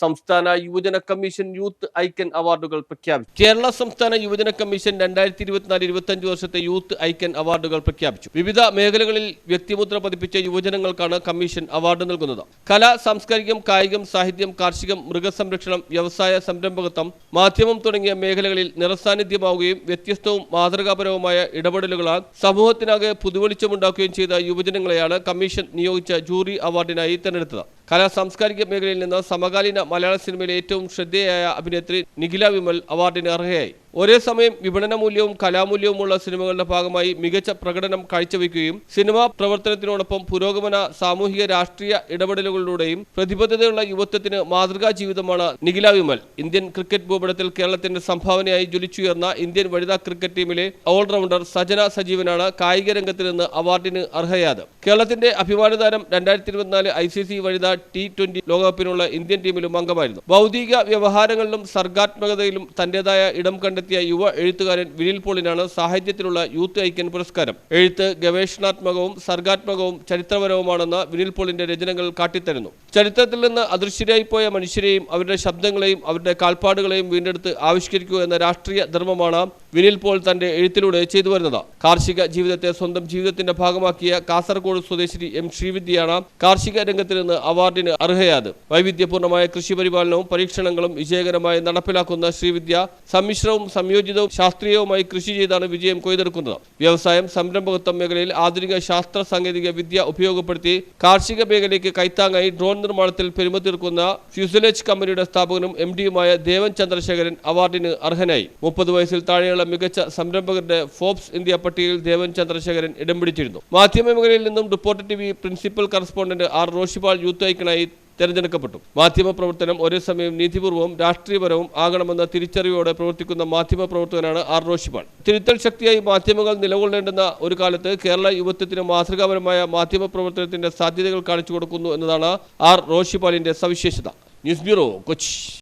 സംസ്ഥാന യുവജന commission youth ഐക്യൻ അവാർഡുകൾ പ്രഖ്യാപിച്ചു. കേരള സംസ്ഥാന യുവജന കമ്മീഷൻ രണ്ടായിരത്തി ഇരുപത്തിനാല് ഇരുപത്തഞ്ച് വർഷത്തെ യൂത്ത് ഐക്യൻ അവാർഡുകൾ പ്രഖ്യാപിച്ചു. വിവിധ മേഖലകളിൽ വ്യക്തിമുദ്ര പതിപ്പിച്ച യുവജനങ്ങൾക്കാണ് കമ്മീഷൻ അവാർഡ് നൽകുന്നത്. കല സാംസ്കാരികം കായികം സാഹിത്യം കാർഷികം മൃഗസംരക്ഷണം വ്യവസായ സംരംഭകത്വം മാധ്യമം തുടങ്ങിയ മേഖലകളിൽ നിറസാന്നിധ്യമാവുകയും വ്യത്യസ്തവും മാതൃകാപരവുമായ ഇടപെടലുകളാൽ സമൂഹത്തിനാകെ പുതുവെളിച്ചമുണ്ടാക്കുകയും ചെയ്ത യുവജനങ്ങളെയാണ് കമ്മീഷൻ നിയോഗിച്ച ജൂറി അവാർഡിനായി തെരഞ്ഞെടുത്തത്. കലാ സാംസ്കാരിക മേഖലയിൽ നിന്ന് സമകാലീന മലയാള സിനിമയിലെ ഏറ്റവും ശ്രദ്ധേയായ അഭിനേത്രി നിഖില വിമൽ അവാർഡിന് അർഹയായി. ഒരേ സമയം വിപണന മൂല്യവും കലാമൂല്യവുമുള്ള സിനിമകളുടെ ഭാഗമായി മികച്ച പ്രകടനം കാഴ്ചവെക്കുകയും സിനിമാ പ്രവർത്തനത്തിനോടൊപ്പം പുരോഗമന സാമൂഹിക രാഷ്ട്രീയ ഇടപെടലുകളിലൂടെയും പ്രതിബദ്ധതയുള്ള യുവത്വത്തിന് മാതൃകാ ജീവിതമാണ് നിഖില വിമൽ. ഇന്ത്യൻ ക്രിക്കറ്റ് ഭൂപടത്തിൽ കേരളത്തിന്റെ സംഭാവനയായി ജ്വലിച്ചുയർന്ന ഇന്ത്യൻ വനിതാ ക്രിക്കറ്റ് ടീമിലെ ഓൾറൗണ്ടർ സജന സജീവനാണ് കായിക രംഗത്ത് നിന്ന് അവാർഡിന് അർഹയാത് കേരളത്തിന്റെ അഭിമാന താരം രണ്ടായിരത്തി ഇരുപത്തിനാല് ഐ സി സി വനിതാ ടി ട്വന്റി ലോകകപ്പിനുള്ള ഇന്ത്യൻ ടീമിലും അംഗമായിരുന്നു. ഭൗതിക വ്യവഹാരങ്ങളിലും സർഗാത്മകതയിലും തന്റേതായ ഇടം കണ്ടെത്തിയ യുവ എഴുത്തുകാരൻ വിനിൽ പോളിനാണ് സാഹിത്യത്തിലുള്ള യൂത്ത് ഐക്യൻ പുരസ്കാരം. എഴുത്ത് ഗവേഷണാത്മകവും സർഗാത്മകവും ചരിത്രപരവുമാണെന്ന് വിനിൽ പോളിന്റെ രചനകൾ കാട്ടിത്തരുന്നു. ചരിത്രത്തിൽ നിന്ന് അദൃശ്യരായി പോയ മനുഷ്യരെയും അവരുടെ ശബ്ദങ്ങളെയും അവരുടെ കാൽപ്പാടുകളെയും വീണ്ടെടുത്ത് ആവിഷ്കരിക്കുക എന്ന രാഷ്ട്രീയ ധർമ്മമാണ് വിനിൽ പോൾ തന്റെ എഴുത്തിലൂടെ ചെയ്തു വരുന്നത്. കാർഷിക ജീവിതത്തെ സ്വന്തം ജീവിതത്തിന്റെ ഭാഗമാക്കിയ കാസർഗോഡ് സ്വദേശി എം ശ്രീവിദ്യയാണ് കാർഷിക രംഗത്ത് നിന്ന് അവാർഡിന് അർഹയാത് വൈവിധ്യപൂർണമായ കൃഷി പരിപാലനവും പരീക്ഷണങ്ങളും വിജയകരമായി നടപ്പിലാക്കുന്ന ശ്രീവിദ്യ സമ്മിശ്രവും സംയോജിതവും ശാസ്ത്രീയവുമായി കൃഷി ചെയ്താണ് വിജയം കൊയ്തെടുക്കുന്നത്. വ്യവസായം സംരംഭകത്വം മേഖലയിൽ ആധുനിക ശാസ്ത്ര സാങ്കേതിക വിദ്യ ഉപയോഗപ്പെടുത്തി കാർഷിക മേഖലയ്ക്ക് കൈത്താങ്ങായി ഡ്രോൺ നിർമ്മാണത്തിൽ പെരുമത്തിർക്കുന്ന ഫ്യൂസലേജ് കമ്പനിയുടെ സ്ഥാപകനും എം ഡിയുമായ ദേവൻ ചന്ദ്രശേഖരൻ അവാർഡിന് അർഹനായി. മുപ്പത് വയസ്സിൽ താഴെയുള്ള മികച്ച സംരംഭകരുടെ ഫോബ്സ് ഇന്ത്യ പട്ടികയിൽ ദേവൻ ചന്ദ്രശേഖരൻ ഇടം പിടിച്ചിരുന്നു. മാധ്യമ മേഖലയിൽ നിന്നും reporter T V principal correspondent R Roshipal youth ഐക്കണായി തെരഞ്ഞെടുക്കപ്പെട്ടു. മാധ്യമ പ്രവർത്തനം ഒരേ സമയം നീതിപൂർവവും രാഷ്ട്രീയപരവും ആകണമെന്ന തിരിച്ചറിവോടെ പ്രവർത്തിക്കുന്ന മാധ്യമ പ്രവർത്തകനാണ് ആർ റോഷിപാൾ തിരുത്തൽ ശക്തിയായി മാധ്യമങ്ങൾ നിലകൊള്ളേണ്ടുന്ന ഒരു കാലത്ത് കേരള യുവത്വത്തിന് മാതൃകാപരമായ മാധ്യമ പ്രവർത്തനത്തിന്റെ സാധ്യതകൾ കാണിച്ചു കൊടുക്കുന്നു എന്നതാണ് ആർ റോഷിപാലിന്റെ സവിശേഷത. News bureau Kochi.